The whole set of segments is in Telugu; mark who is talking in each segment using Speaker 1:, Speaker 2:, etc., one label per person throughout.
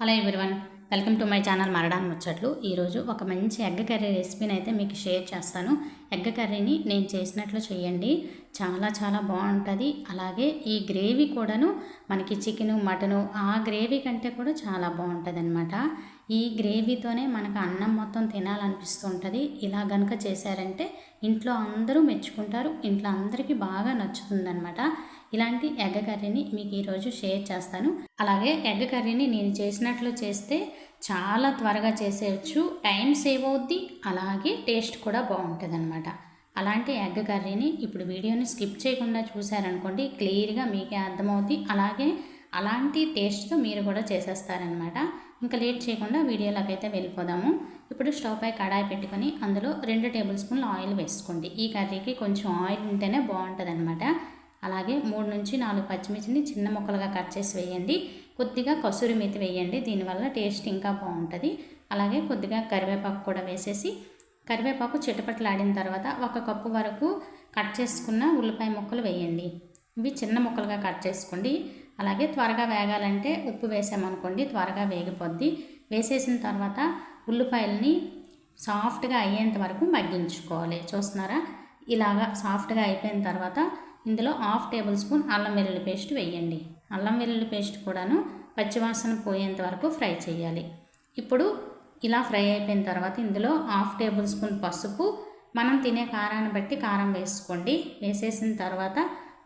Speaker 1: Hello everyone welcome to my channel మరడాన్ ముచ్చట్లు. ఈరోజు ఒక మంచి ఎగ్ కర్రీ రెసిపీని అయితే మీకు షేర్ చేస్తాను. ఎగ్ కర్రీని నేను చేసినట్లు చేయండి చాలా చాలా బాగుంటుంది. అలాగే ఈ గ్రేవీ కూడాను మనకి చికెను మటను ఆ గ్రేవీ కంటే కూడా చాలా బాగుంటుంది అనమాట ఈ గ్రేవీతోనే మనకు అన్నం మొత్తం తినాలనిపిస్తుంటుంది. ఇలా గనక చేశారంటే ఇంట్లో అందరూ మెచ్చుకుంటారు ఇంట్లో అందరికీ బాగా నచ్చుతుందనమాట ఇలాంటి ఎగ్ కర్రీని మీకు ఈరోజు షేర్ చేస్తాను. అలాగే ఎగ్ కర్రీని నేను చేసినట్లు చేస్తే చాలా త్వరగా చేసేయచ్చు. టైం సేవ్ అవుద్ది అలాగే టేస్ట్ కూడా బాగుంటుంది అనమాట అలాంటి ఎగ్ కర్రీని ఇప్పుడు వీడియోని స్కిప్ చేయకుండా చూసారనుకోండి క్లియర్గా మీకే అర్థమవుద్ది. అలాగే అలాంటి టేస్ట్తో మీరు కూడా చేసేస్తారనమాట ఇంకా లేట్ చేయకుండా వీడియోలోకి అయితే వెళ్ళిపోదాము. ఇప్పుడు స్టవ్ పై కడాయి పెట్టుకొని అందులో రెండు టేబుల్ స్పూన్లు ఆయిల్ వేసుకోండి. ఈ కర్రీకి కొంచెం ఆయిల్ ఉంటేనే బాగుంటుంది అనమాట అలాగే మూడు నుంచి నాలుగు పచ్చిమిర్చిని చిన్న ముక్కలుగా కట్ చేసి వేయండి. కొద్దిగా కసూరి మెతి వేయండి. దీనివల్ల టేస్ట్ ఇంకా బాగుంటుంది. అలాగే కొద్దిగా కరివేపాకు కూడా వేసేసి కరివేపాకు చిటపట్లాడిన తర్వాత ఒక కప్పు వరకు కట్ చేసుకున్న ఉల్లిపాయ ముక్కలు వేయండి. ఇవి చిన్న ముక్కలుగా కట్ చేసుకోండి. అలాగే త్వరగా వేగాలంటే ఉప్పు వేసామనుకోండి త్వరగా వేగిపోద్ది. వేసేసిన తర్వాత ఉల్లిపాయలని సాఫ్ట్గా అయ్యేంత వరకు మగ్గించుకోవాలి. చూస్తున్నారా? ఇలాగా సాఫ్ట్గా అయిపోయిన తర్వాత ఇందులో హాఫ్ టేబుల్ స్పూన్ అల్లం వెల్లుల్లి పేస్ట్ వేయండి. అల్లం వెల్లుల్లి పేస్ట్ కూడాను పచ్చివాసన పోయేంత వరకు ఫ్రై చేయాలి. ఇప్పుడు ఇలా ఫ్రై అయిపోయిన తర్వాత ఇందులో హాఫ్ టేబుల్ స్పూన్ పసుపు. మనం తినే కారాన్ని బట్టి కారం వేసుకోండి. వేసేసిన తర్వాత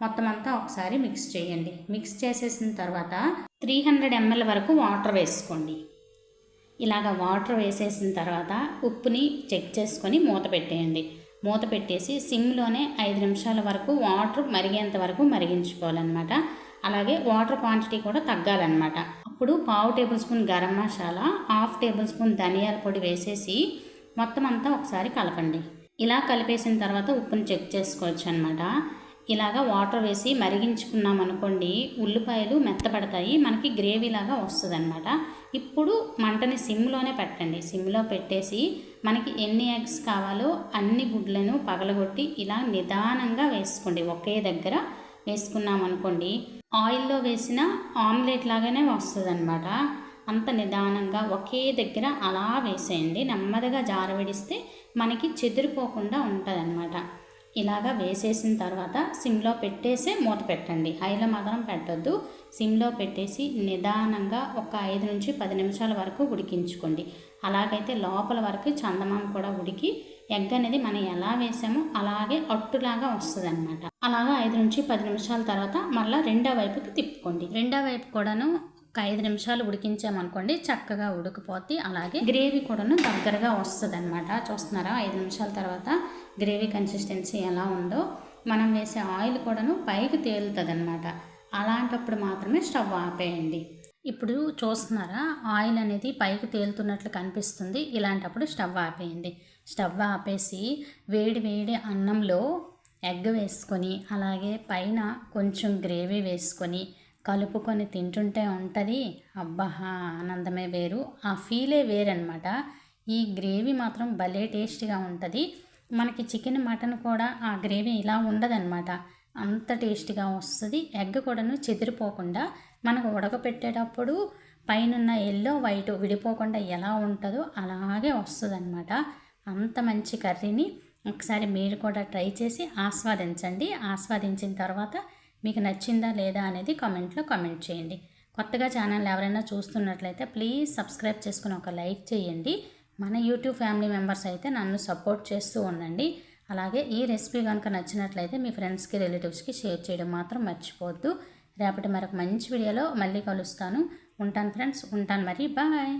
Speaker 1: మొత్తం అంతా ఒకసారి మిక్స్ చేయండి. మిక్స్ చేసేసిన తర్వాత త్రీ హండ్రెడ్ ఎంఎల్ వరకు వాటర్ వేసుకోండి. ఇలాగ వాటర్ వేసేసిన తర్వాత ఉప్పుని చెక్ చేసుకొని మూత పెట్టేయండి. మూత పెట్టేసి సిమ్లోనే ఐదు నిమిషాల వరకు వాటర్ మరిగేంత వరకు మరిగించుకోవాలన్నమాట. అలాగే వాటర్ క్వాంటిటీ కూడా తగ్గాలన్నమాట. అప్పుడు పావు tablespoon garam masala half tablespoon ధనియాల పొడి వేసేసి మొత్తం అంతా ఒకసారి కలపండి. ఇలా కలిపేసిన తర్వాత ఉప్పుని చెక్ చేసుకోవచ్చు అనమాట ఇలాగా వాటర్ వేసి మరిగించుకున్నాం అనుకోండి ఉల్లిపాయలు మెత్తపడతాయి మనకి గ్రేవీ లాగా వస్తుంది అనమాట ఇప్పుడు మంటని సిమ్లోనే పెట్టండి. సిమ్లో పెట్టేసి మనకి ఎన్ని ఎగ్స్ కావాలో అన్ని గుడ్లను పగలగొట్టి ఇలా నిదానంగా వేసుకోండి. ఒకే దగ్గర వేసుకున్నాం అనుకోండి ఆయిల్లో వేసిన ఆమ్లెట్ లాగానే వస్తుంది అనమాట అంత నిదానంగా ఒకే దగ్గర అలా వేసేయండి. నెమ్మదిగా జారవిడిస్తే మనకి చెదిరిపోకుండా ఉంటుంది అనమాట ఇలాగా వేసేసిన తర్వాత సిమ్లో పెట్టేసే మూత పెట్టండి. హైలో మాత్రం పెట్టద్దు. సిమ్లో పెట్టేసి నిదానంగా ఒక ఐదు నుంచి పది నిమిషాల వరకు ఉడికించుకోండి. అలాగైతే లోపల వరకు చందమామ కూడా ఉడికి ఎగ్ అనేది మనం ఎలా వేసామో అలాగే అట్టులాగా వస్తుంది అనమాట అలాగా ఐదు నుంచి పది నిమిషాల తర్వాత మళ్ళీ రెండో వైపుకి తిప్పుకోండి. రెండో వైపు కూడాను ఒక ఐదు నిమిషాలు ఉడికించామనుకోండి చక్కగా ఉడికిపోతే అలాగే గ్రేవీ కూడాను దగ్గరగా వస్తుంది అనమాట చూస్తున్నారా? ఐదు నిమిషాల తర్వాత గ్రేవీ కన్సిస్టెన్సీ ఎలా ఉందో. మనం వేసే ఆయిల్ కూడాను పైకి తేలుతుంది అనమాట అలాంటప్పుడు మాత్రమే స్టవ్ ఆపేయండి. ఇప్పుడు చూస్తున్నారా? ఆయిల్ అనేది పైకి తేలుతున్నట్లు కనిపిస్తుంది. ఇలాంటప్పుడు స్టవ్ ఆపేయండి. స్టవ్ ఆపేసి వేడి వేడి అన్నంలో ఎగ్ వేసుకొని అలాగే పైన కొంచెం గ్రేవీ వేసుకొని కలుపుకొని తింటుంటే ఉంటుంది. అబ్బా ఆనందమే వేరు. ఆ ఫీలే వేరనమాట ఈ గ్రేవీ మాత్రం భలే టేస్ట్గా ఉంటుంది. మనకి చికెన్ మటన్ కూడా ఆ గ్రేవీ ఇలా ఉండదన్నమాట. అంత టేస్ట్గా వస్తుంది. ఎగ్ కూడాను చెదిరిపోకుండా మనకు ఉడకపెట్టేటప్పుడు పైనున్న ఎల్లో వైట్ విడిపోకుండా ఎలా ఉంటుందో అలాగే వస్తుంది అనమాట అంత మంచి కర్రీని ఒకసారి మీరు కూడా ట్రై చేసి ఆస్వాదించండి. ఆస్వాదించిన తర్వాత మీకు నచ్చిందా లేదా అనేది కామెంట్లో కామెంట్ చేయండి. కొత్తగా ఛానల్ ఎవరైనా చూస్తున్నట్లయితే ప్లీజ్ సబ్స్క్రైబ్ చేసుకుని ఒక లైక్ చేయండి. మన యూట్యూబ్ ఫ్యామిలీ మెంబర్స్ అయితే నన్ను సపోర్ట్ చేస్తూ ఉండండి. అలాగే ఈ రెసిపీ కనుక నచ్చినట్లయితే మీ ఫ్రెండ్స్కి రిలేటివ్స్కి షేర్ చేయడం మాత్రం మర్చిపోవద్దు. రేపటి మరొక మంచి వీడియోలో మళ్ళీ కలుస్తాను. ఉంటాను ఫ్రెండ్స్ ఉంటాను మరి. బాయ్.